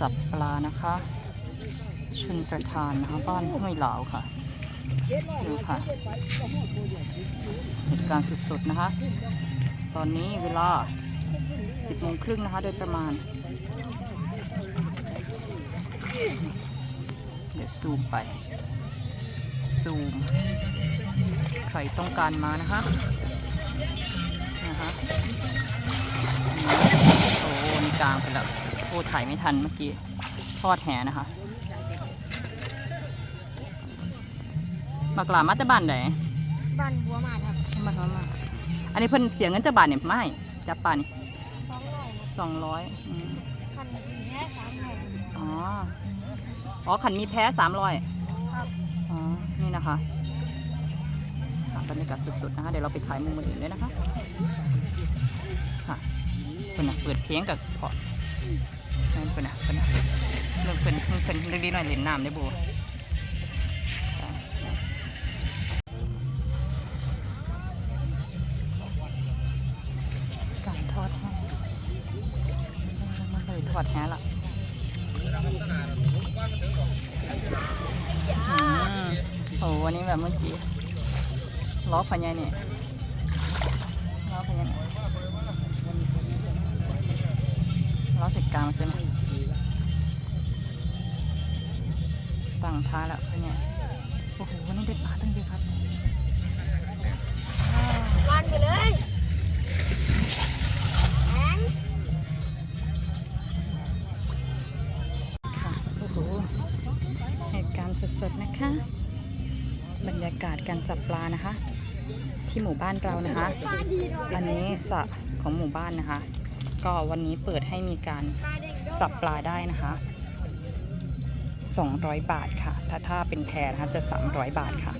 จับปลานะคะ ชุนประทานนะคะบ้านห้วยเหลาค่ะดูค่ะเหตุการณ์สุดๆนะคะ ตอนนี้เวลา 10โมงครึ่งนะคะ โดยประมาณ เดี๋ยวซูมไป ซูม ใครต้องการมานะคะนะคะโอ้นี่กลางไปแล้ว อ้ถ่ายไม่ทันเมื่อกี้ ทอดแหนะคะมากลามาแต่บ้านไหนบ้านบัวมาดครับบ้านมามาอันนี้เพิ่นเสียเงินจากบาทเนี่ยไม่จับปลานี่สองร้อยครับสองร้อยอืมคันแค่สามร้อยอ๋ออ๋อขันมีแพ้สามร้อยครับอ๋อนี่นะคะค่ะบรรยากาศสุดๆนะคะเดี๋ยวเราไปถ่ายมุมอื่นด้วยนะคะค่ะเพิ่นน่ะเปิดเพลงกับพอ นั่นเพิ่นน่ะเพิ่นน่ะเรื่องเพิ่นเพิ่นเพิ่นเรื่องนี้หน่อยเล่นน้ำได้บูการทอดแห้งมันเลยทอดแห้งละอืมโอ้วันนี้แบบเมื่อกี้ล้อพญายเนี่ยล้อพญายเนี่ยล้อ เสร็จกลางมาใช่ไหมตั้งท้ายแล้วพญายโอ้โหวันนี้ได้ปลาตั้งเยอะครับวันไปเลยแข็งค่ะโอ้โหเหตุการณ์สดๆนะคะ บรรยากาศการจับปลานะคะ ที่หมู่บ้านเรานะคะปลาดีเนาะอันนี้สระของหมู่บ้านนะคะ ก็วันนี้เปิดให้มีการจับปลาได้นะคะ 200 บาทค่ะ ถ้าถ้าเป็นแพนะคะจะ 300 บาทค่ะ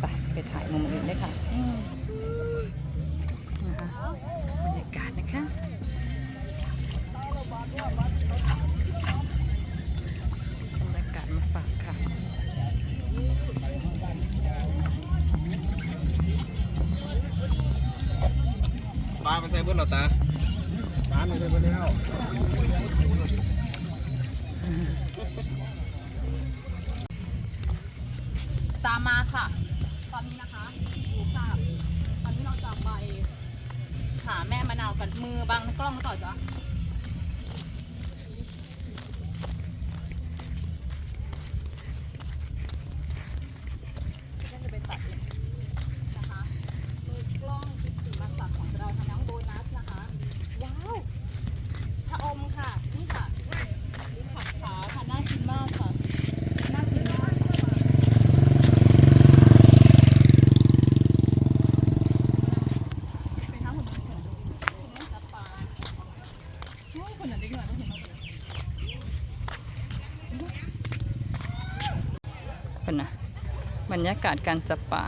ไปไปถ่ายมุมอื่นได้ค่ะ ตามมาค่ะ ตอนนี้นะคะดูภาพตอนนี้เราจะไปหาแม่มะนาวกันมือบังกล้องต่อจ้ะก็จะไปตัดเองนะคะมือกล้องกิตติมาศักดิ์ของเราทางน้องโบนัสนะคะ ว้าวชะอมค่ะ นี่ค่ะนี่ผักขาค่ะน่ากินมากค่ะ น่ากินมาก เป็นทั้งหมดคนดูคุณไม่จับปลาโอ้ยคนนั้นได้เงินต้องเห็น เป็นนะบรรยากาศการจับปลา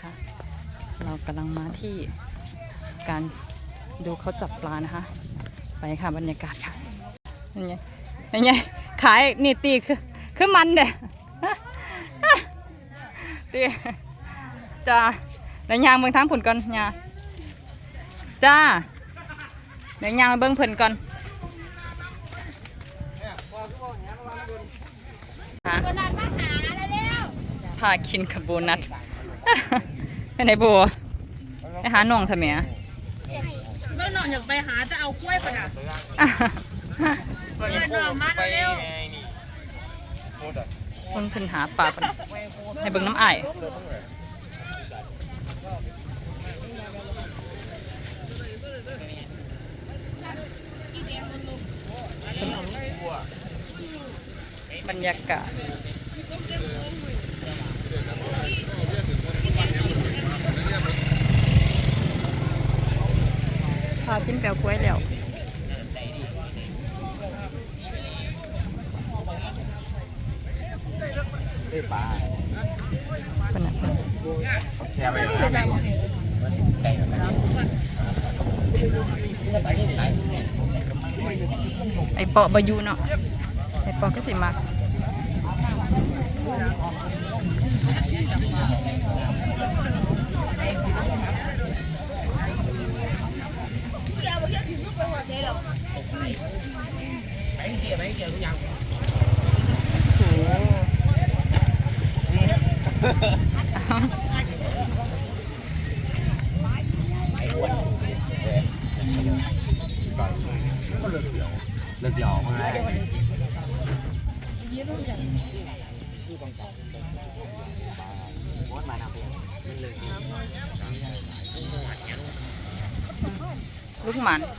ค่ะเรากำลังมาที่การดูเขาจับปลานะคะ ไปค่ะบรรยากาศค่ะนี่ ไงนี่ไงขายนี่ตีคือคือมันเด้ตีจ้าเดี๋ยวยางเบิ่งทางผุนก่อนยาจ้าเดี๋ยวยางเบิ่งเพิ่นก่อนฮะโบนัสมาหาเร็วพากินกับโบนัสเป็นไงบัวไปหาน้องทำไมอะเมื่อหน่อยอยากไปหาจะเอากล้วยปะน่ะ เดินหน่อยมาเร็วเพิ่งเพิ่นหาปลาให้เบิ่งน้ำอ้ายบรรยากาศพาจิ้มแปวกล้วยเอ้ยปลาเป็นน่ะเป็นแชร์ไปแล้ว ไอเปาะบายูเนาะไอเปาะก็สิมัก ลูก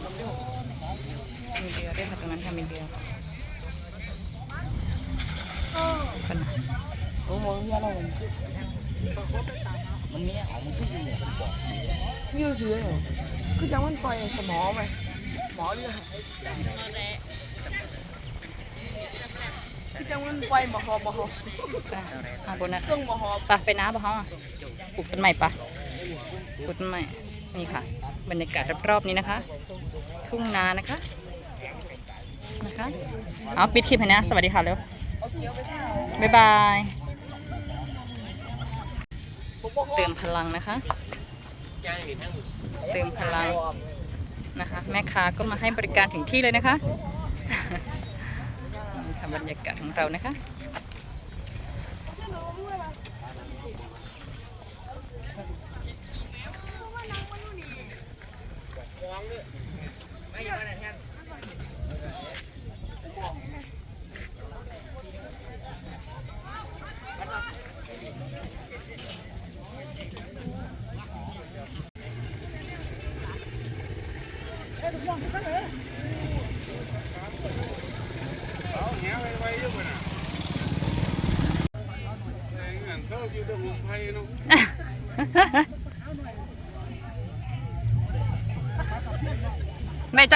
หมันมีเรือด้วยค่ะตรงนั้นค่ะมีเรือคนน่ะโอ้โหเยเราเหมือนจุมันมีของมันขึ้นอยู่เนี่ยผมบอกยืดเสือเหรอคือจังมันปล่อยสมอไหมหมอเรือคือจังมันปล่อยหมอหอบหมอหอบอ่าบนนั้นซึ่งหมอหอบไปไปน้าปะเขาอะปลูกต้นใหม่ปะ ปลูกต้นใหม่นี่ค่ะ บรรยากาศรอบๆนี้นะคะ ทุ่งนานะคะนะคะเอาปิดคลิปให้นะ สวัสดีค่ะเร็วบ๊ายบายเติมพลังนะคะ เติมพลังนะคะ แม่ค้าก็มาให้บริการถึงที่เลยนะคะนี่ค่ะบรรยากาศของเรานะคะ เอาแหงไว้ๆอยู่คนน่ะเงินเท่ากินแต่หุ่มไผ่เนาะ แม่จัก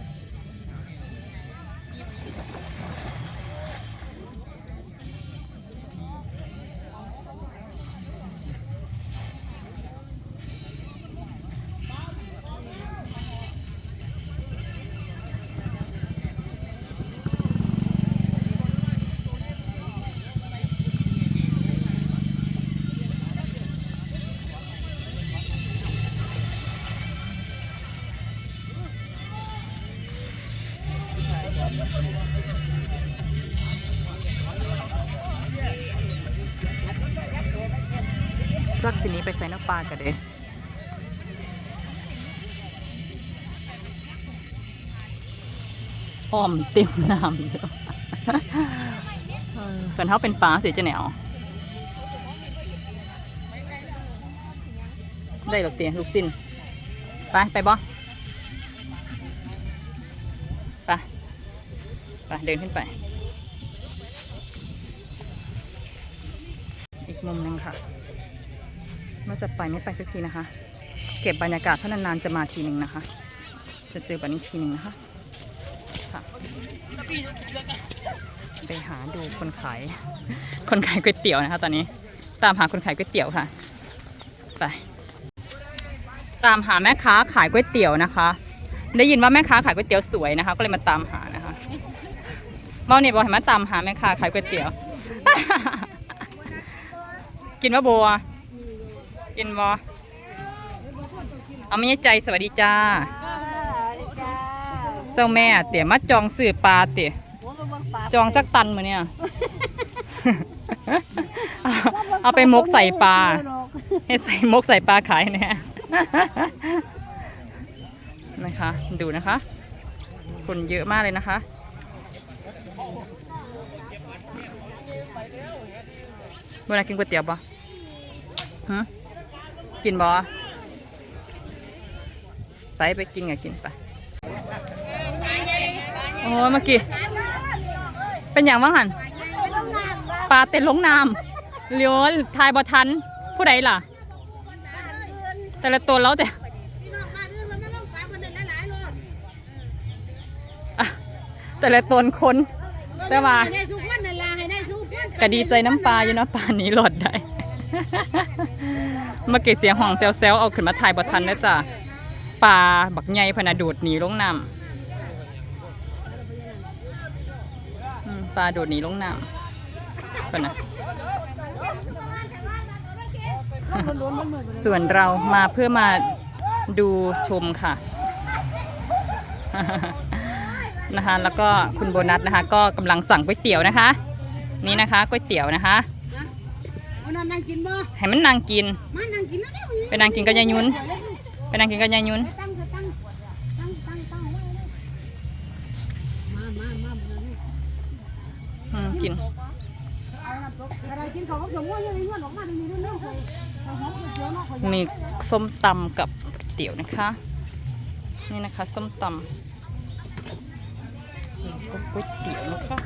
ดนมาจากตัวพวกนั้นน่ะจักสินี้ไปใส่น้ำปลากันเด้อ้อมเต็มน้ำอยู่เออเพิ่นเขาเป็นปลาเสียจะแนวได้หรอกเตียลูกสิ้น ไป ไปบ่ไป ไปเดินขึ้นไป อีกมุมหนึงค่ะ ว่าจะไปไม่ไปสักทีนะคะ เก็บบรรยากาศถ้านานๆจะมาทีหนึ่งนะคะ จะเจอแบบนี้ทีหนึ่งนะคะค่ะไปหาดูคนขาย คนขายก๋วยเตี๋ยวนะคะ ตอนนี้ ตามหาคนขายก๋วยเตี๋ยวค่ะ ไป ตามหาแม่ค้าขายก๋วยเตี๋ยวนะคะ ได้ยินว่าแม่ค้าขายก๋วยเตี๋ยวสวยนะคะ ก็เลยมาตามหานะคะเมาเนี่ยบอกให้มตามหาแม่ค้าขายก๋วยเตี๋ยว กินว่าบัว กินบอเอาไม่ใช่ใจสวัสดีจ้า เจ้าแม่เตี๋ยมาจองสื่อปลาเตี๋ยจองจักตันมือเนี่ย เอาไปมกใส่ปลาให้ใส่มกใส่ปลาขายเนี่ยนะคะ ดูนะคะ คนเยอะมากเลยนะคะเวลากินก๋วยเตี๋ยวปะฮะ กินบ่ไปไปกินกับกินไปโอ้ยเมื่อกี้เป็นอย่างว่างหันปลาเต็นลงน้ำเลี้ยวทายบอทัน ผู้ใดล่ะ แต่ละตัวแล้วแต่แต่ละตนคนแต่ว่าก็ดีใจน้ำปลาอยู่นะปลานี้หลอดได้ เมื่อกี้เสียงห้องแซวๆเอาขึ้นมาถ่ายบ่ทันนะจ้ะปลาบักใหญ่พนาโดดหนีลงน้ำปลาโดดหนีลงน้ำพะนะส่วนเรามาเพื่อมาดูชมค่ะนะคะแล้วก็คุณโบนัสนะคะ ก็กำลังสั่งก๋วยเตี๋ยวนะคะ นี่นะคะก๋วยเตี๋ยวนะคะ นั่นนั่งกินบ่ให้มันนางกิน มานั่งกินแล้วเด้อไปนางกินกับยายยุนไปนางกินกับยายยุนตั้งตั้งตั้งตั้งตั้งไว้เลยมามามามานี่อืมกิน เอาน้ำตกอะไรกินของเขาสมว่ายังไงนวดออกมาตรงนี้ด้วยเนาะข่อยเอาหอมเจียวเนาะข่อยมีส้มตำกับก๋วยเตี๋ยวนะคะ นี่นะคะ ส้มตำนี่ก็ก๋วยเตี๋ยวนะคะ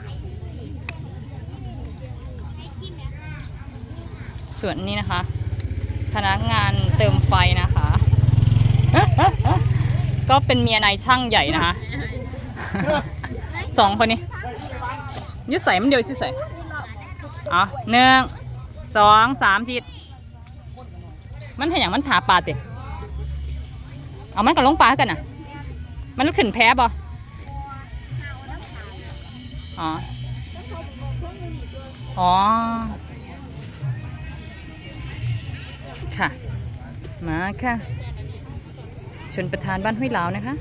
ส่วนนี้นะคะ พนักงานเติมไฟนะคะ ก็เป็นเมียนายช่างใหญ่นะคะสองคนนี้ยุใส่มันเดียวอยุใส่อ๋อหนึ่งสองสามจิต มันเห็นอย่างมันถาปลาเตะเอามันกับลงปลากันน่ะ มันขึ้นแพ้บ่อ๋อ อ๋อ มาค่ะ ชนประธานบ้านห้วยเหลาวนะคะ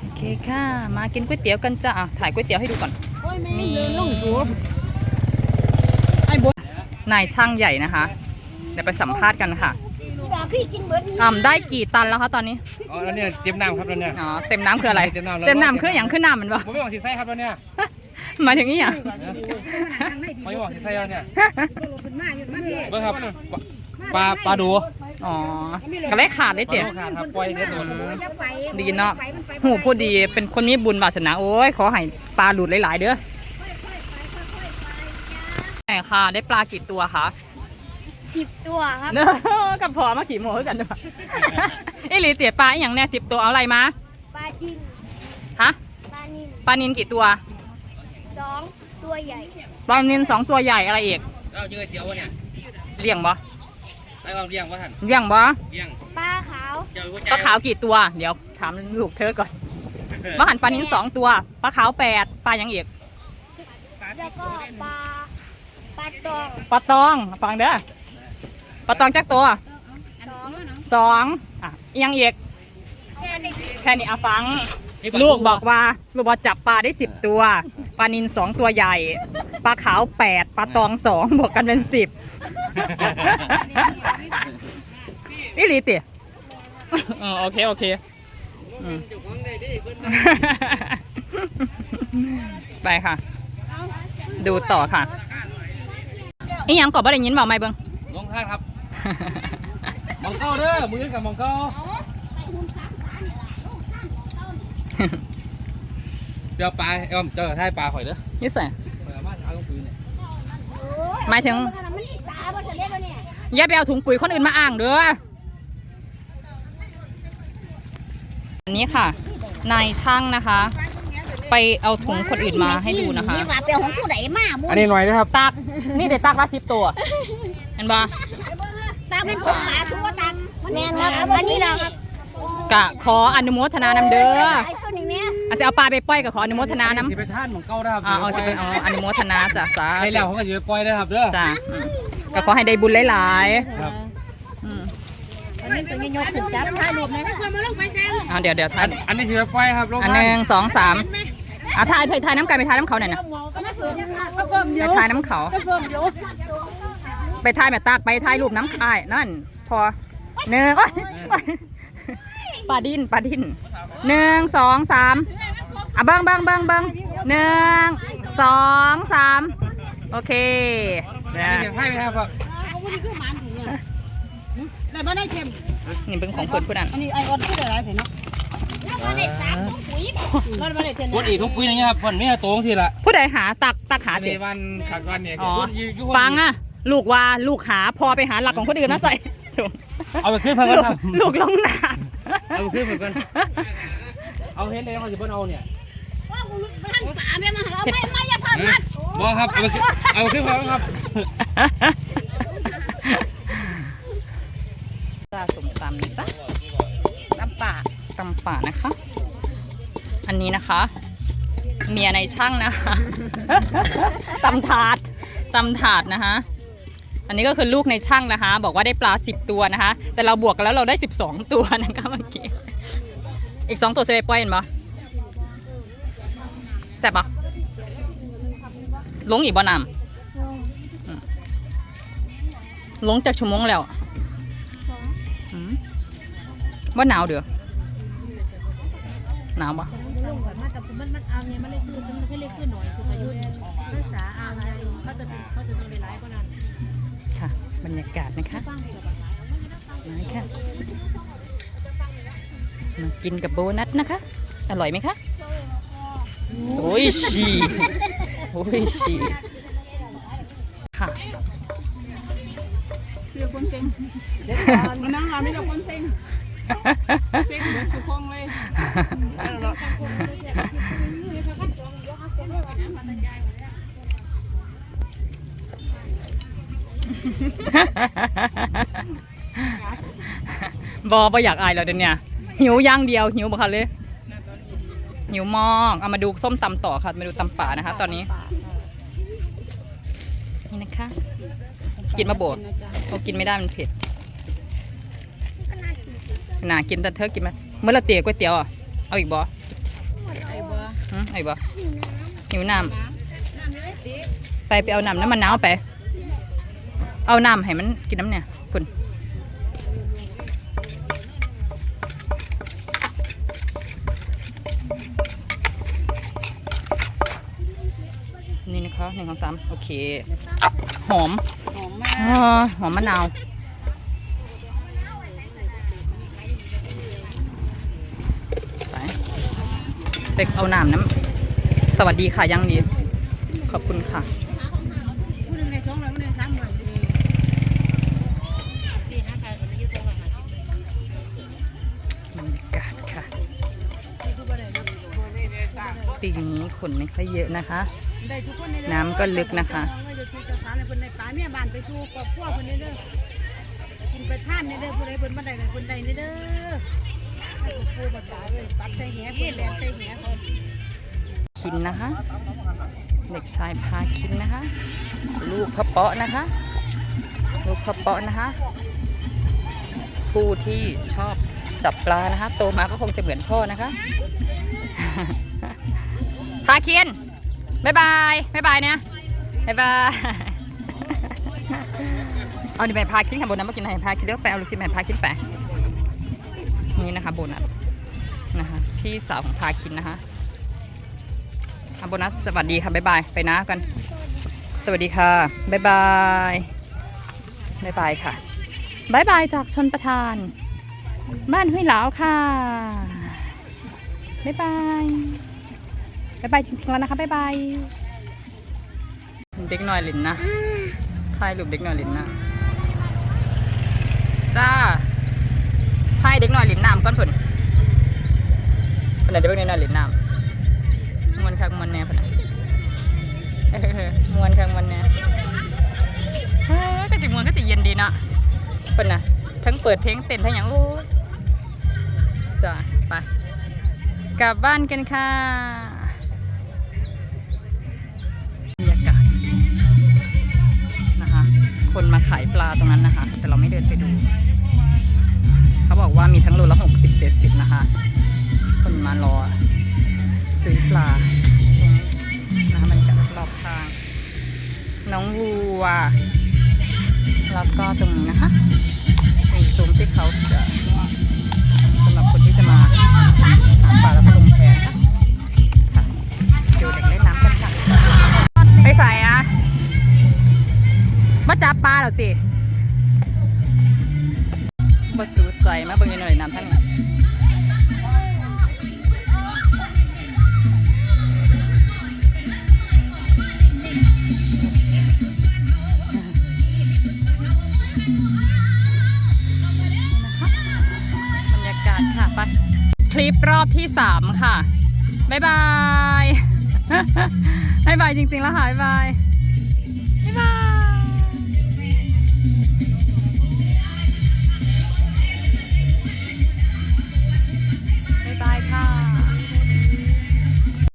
โอเคค่ะ มากินก๋วยเตี๋ยวกันจ้าอะถ่ายก๋วยเตี๋ยวให้ดูก่อนโอ้ยแม่นี่เดินลงสูบนายช่างใหญ่นะคะ เดี๋ยวไปสัมภาษณ์กันค่ะพี่กินเบิดนี่อ่าได้กี่ตันแล้วคะตอนนี้ อ๋อแล้วเนี่ยเตรียมน้ำครับแล้วเนี่ย อ๋อ เต็มน้ำคืออะไร เต็มน้ำแล้วเต็มน้ำคืออย่างขึ้นน้ำมันปะผมไม่บอกที่ไส้ครับแล้วเนี่ยห มายถึงนี่อะไม่บอกที่ไส้แล้วเนี่ยขึ้นมาอยู่มาพี่เบิ่งครับปลาปลาดูอ๋อก็เลยขาดเลยปลาเตี๋ยดูขาดครับปล่อยเด็ดโดนจะไปดีเนาะหูพูดดีเป็นคนมีบุญบาสนาโอ้ยขอให้ปลาหลุดหลาย ๆ เด้อไหนค่ะ ได้ปลากี่ตัวคะสิบตัวครับเนอะกับพอมาขี่โมคือกันด้วยไอ้หลีเตี๋ยปลาอหย่างเนี้ยสิบตัวเอาอะไรมาปลาดินฮะปลานิลปลานินกี่ตัว สองตัวใหญ่ปลานินสองตัวใหญ่อะไรอีกเอาเจอเตี๋ยววะเนี่ยเลี้ยงบ่ไอ้วางเลี้ยงวะท่านเลี้ยงบ่เลี้ยงปลาขาวเจ้าหัวใจปลาขาวกี่ตัว เดี๋ยวถามลูกเธอก่อนว่าหันปลานินสองตัวปลาขาวแปดปลายังอีกแล้วก็ปลาปลาตองปลาตองฟังเด้อปลาตองจักตัวสองสองอะอีกยังอีกแค่นี้แค่นี้อะฟัง ลูกบอกว่าลูกบอกจับปลาได้สิบตัวปลานินสองตัวใหญ่ปลาขาวแปดปลาตองสองบวกกันเป็นสิบอีหลีติอ๋อโอเคโอเคอืมไปค่ะ ดูต่อค่ะอีหยังก่อนบ่ได้ยินเปล่าไม่เบิ้งลงท่านครับ มองเก้าเด้อมือกับมองเก้า เดี๋ยวปลาเอ้อมเจอท้ายปลาข่อยเด้อยุ่ใส่ข่อยเอามาเอาลงพื้นเนี่ยหมายถึงมันนี่ตาบ่ทะเลแล้วเนี่ยอย่าไปเอาถุงปุ๋ยคนอื่นมาอ้างเด้อ อันนี้ค่ะ นายช่างนะคะ ไปเอาถุงคนอื่นมาให้ดูนะคะ นี่ว่าเป็นของผู้ใดมาบุอันนี้หน่อยนะครับตัก นี่แต่ตักละสิบตัว เห็นปะตาเป็นของหมาทุกตังแม่นครับอันนี้นะครับกะขออนุโมทนานำเด้อไอ้ตัวนี้แม่อาจจะเอาปลาไปปล่อยก็ขออนุโมทนานำที่ไปท่านมองเก้าได้ครับอ่าเอาจะไปเอาอนุโมทนาจ้ะสาให้แล้วเขาก็จะไปปล่อยได้ครับเด้อจ้ะอืมก็ขอให้ได้บุญหลายครับๆอืมอันนี้ตัวนี้ยกถึงจับถ่ายรูปนะเพื่อนมาลงไปแซงเอาเดี๋ยวเดี๋ยวอัท่านนอันนี้ที่ไปปล่อยครับลงอันท่าหนึ่งสองสามอะถ่ายถ่ายถ่ายน้ำกันไปถ่ายน้ำเขาหน่อยนะก็เพิ่มเยไปอะถ่ายน้ำเขาก็เพิ่มเยอะไปถ่ายแบบตากไปถ่ายรูปน้ำอ้ายนั่น พอหนึ่งโอ๊ยโอ๊ยปลาดินปลาดิน หนึ่งสองสามอะเบิ้งเบิ้งเบิ้งเบิ้งหนึ่งสองสามโอเคอันนี้ให้ไหมครับเอาวันนี้คือหมันถูกเนี่ยแต่บ่ได้เค็มนี่เป็นของเพื่อนผู้นั้นอันนี้ไอออนคืออะไรเห็นเนาะแล้วบ่ได้3ถุงปุ๋ยมันบ่ได้เต็มคนอีกทุกปีนี่ครับคนไม่โตงทีละผู้ใดหาตักตักหาในเด็วันขัดวันเนี่ยอ๋อคนอยู่อยู่ฟังอะลูกว่าลูกหาพอไปหาหลักของคนอื่นมาใส่เอาไปขึ้นเพิ่นลูกันกครับลูกลงนา เอาไปขึ้นเพิ่นกัน เอาเฮ็ดเลยเขาจะเพิ่นเอาเนี่ยท่านป๋าแม่มาหาเราไม่ไม่อย่าพลาดมันบ่ครับ เอาไปขึ้นเอาไปขึ้นเพิ่นครับปลาสมตำนะจ๊ะตำป่าตำป่านะคะ อันนี้นะคะ เมียในช่างนะคะตำถาดตำถาดนะคะ อันนี้ก็คือลูกในช่างนะคะ บอกว่าได้ปลา 10 ตัวนะคะ แต่เราบวกกันแล้วเราได้ 12 ตัวนะคะเมื่อกี้อีก 2 ตัวจะไปปล่อยเห็นปะแซ่บปะลงอีกบ่นำลงจากชั่วโมงแล้วอืมว่าหนาวเดือหนาวปะลงแบรรยากาศนะคะมาค่ะมากินกับโบนัสนะคะ อร่อยไหมคะโอ้ยชีโอ้ยชีค่ะเรือคนเซ็งมันนั่งเราไม่ได้คนเซ็งเซ็งเหมือนคือคงเลย บอบออยากอายแล้วเดี๋ยวนี้หิวอย่างเดียวหิวบ่คะเลยหิวมากเอามาดูส้มตำต่อค่ะมาดูตำป่านะคะ ตอนนี้นี่นะคะ กินมาโบดโอ้กินไม่ได้มันเผ็ดน่ากินแต่เธอกินไหมเมื่อเราเตี๋ยวก๋วยเตี๋ยวอะเอาอีกบ่ไอ้บัวหืมเอาอีกบ่หิวน้ำไปไปเอาน้ำน้ำมันหนาวไป เอาน้ำให้มันกินน้ำเนี่ยคุณนี่นะคะหนึ่งสองสามโอเค หอม หอมมากอ่าหอมมะนาวไปไปเอาน้ำน้ำสวัสดีค่ะยังดีขอบคุณค่ะ ขนไม่ค่อยเยอะนะคะได้ทุกคนน้ำก็ลึกนะคะเงินอยู่ที่เจ้าสาวในคนในป่าเนี่ยบ้านไปสู่ครอบครัวคนนี้เด้อกินไปท่านเนี่ยเด้อผู้ใดเพิ่นมาได้กับคนใดเนี่ยเด้อให้ครูประกาศเลยปัดใส่แหเพื่อนแหลมใส่แหเขาคินนะคะ เด็กชายพาคินนะคะ ลูกพระเปาะนะคะ ลูกพระเปาะนะคะ ผู้ที่ชอบจับปลานะคะ โตมาก็คงจะเหมือนพ่อนะคะ พาคินบายบายบายบายเนี่ยบายบาย เอาดิไปพาคินค่ะโบนัสมากินให้พาคินเดี๋ยวไปเอาลูกชิ้นให้พาคินไปนี่นะคะโบนัสนะคะพี่สาวของพาคินนะคะอาโบนัสสวัสดีค่ะบ๊ายบายไปนะกัน สวัสดีค่ะบ๊ายบายบ๊ายบายค่ะบ๊ายบายจากชนประทาน บ้านห้วยเหลาค่ะบ๊ายบาย บ๊ายบายจริงๆแล้วนะคะบ๊ายบายเด็กหน่อยลินนะถ่ายรูปเด็กหน่อยลินนะจ้าถ่ายเด็กหน่อยลินน้ำก่อนเพิ่นเพิ่นนะเด็กหน่อยลินน้ำมวนคักมวนแน่เพิ่นน่ะเออมวนคักมวนแน่เฮ้ยก็จิมวนก็จะเย็นดีเนาะเพิ่นน่ะทั้งเปิดเพลงเต้นทั้งหยังโอ้ยจ้าไปกลับบ้านกันค่ะ คนมาขายปลาตรงนั้นนะคะ แต่เราไม่เดินไปดู เขาบอกว่ามีทั้งโลละหกสิบเจ็ดสิบนะคะ คนมารอซื้อปลาตรงนี้นะคะมันจะรอบข้าง น้องวัว แล้วก็ตรงนี้นะคะเป็นซุ้มที่เขาจะสำหรับคนที่จะมาหาปลาแล้วก็ลงแพค่ะดูเด็กเล่นน้ำกันค่ะไปใส่อะ มาจับปลาเหรอสิบ่จูใจมาเบิ่งกันหน่อยน้ำทั้งนั้นบรรยากาศค่ะไปคลิปรอบที่ 3 ค่ะ บ๊ายบาย บ๊ายบายจริง ๆ แล้วค่ะ บ๊ายบายบ๊ายบาย